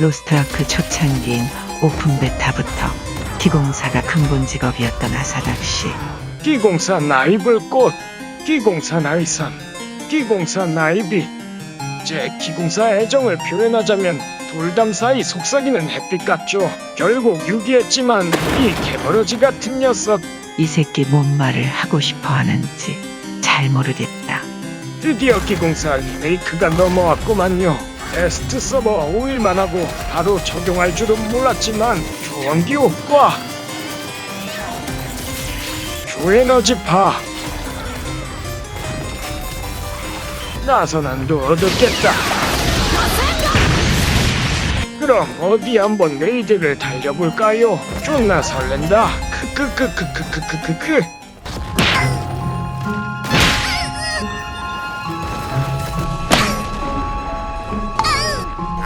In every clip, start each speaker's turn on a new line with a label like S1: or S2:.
S1: 로스트아크 초창기인 오픈 베타부터 기공사가 근본 직업이었던 아사닥 씨.
S2: 기공사 나이블 꽃, 기공사 나이삼, 기공사 나이빛. 제 기공사 애정을 표현하자면 돌담 사이 속삭이는 햇빛 같죠. 결국 유기했지만 이 개버러지 같은 녀석
S1: 이 새끼 뭔 말을 하고 싶어 하는지 잘 모르겠다.
S2: 드디어 기공사 리메이크가 넘어왔구만요. 테스트 서버 5일만 하고 바로 적용할 줄은 몰랐지만 조원기 효과 조에너지파 나선안도 얻었겠다. 그럼 어디 한번 레이드를 달려볼까요? 존나 설렌다. 크크크크크크크크크.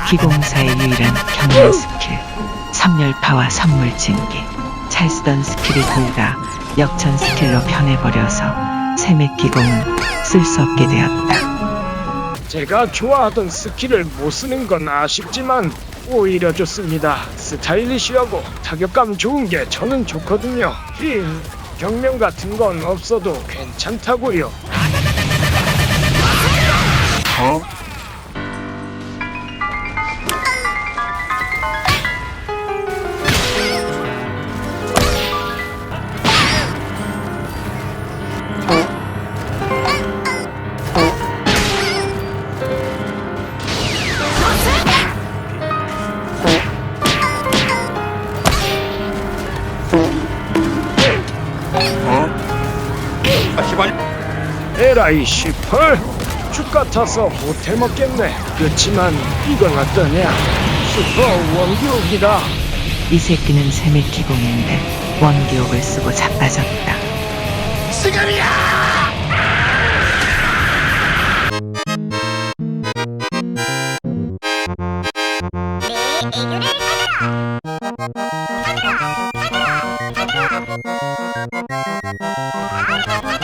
S1: 기공사의 유일한 경량 스킬, 선멸파와 선물진기. 잘 쓰던 스킬이 둘다 역전 스킬로 변해버려서 세맥 기공은 쓸 수 없게 되었다.
S2: 제가 좋아하던 스킬을 못 쓰는 건 아쉽지만 오히려 좋습니다. 스타일리시하고 타격감 좋은 게 저는 좋거든요. 힐, 경면 같은 건 없어도 괜찮다고요. 어? 에라이 슈퍼 죽 같아서 못 해 먹겠네. 그렇지만 이건 어떠냐? 슈퍼 원기옥이다.
S1: 이 새끼는 세맥 기공인데 원기옥을 쓰고 자빠졌다. ¡Ahora que!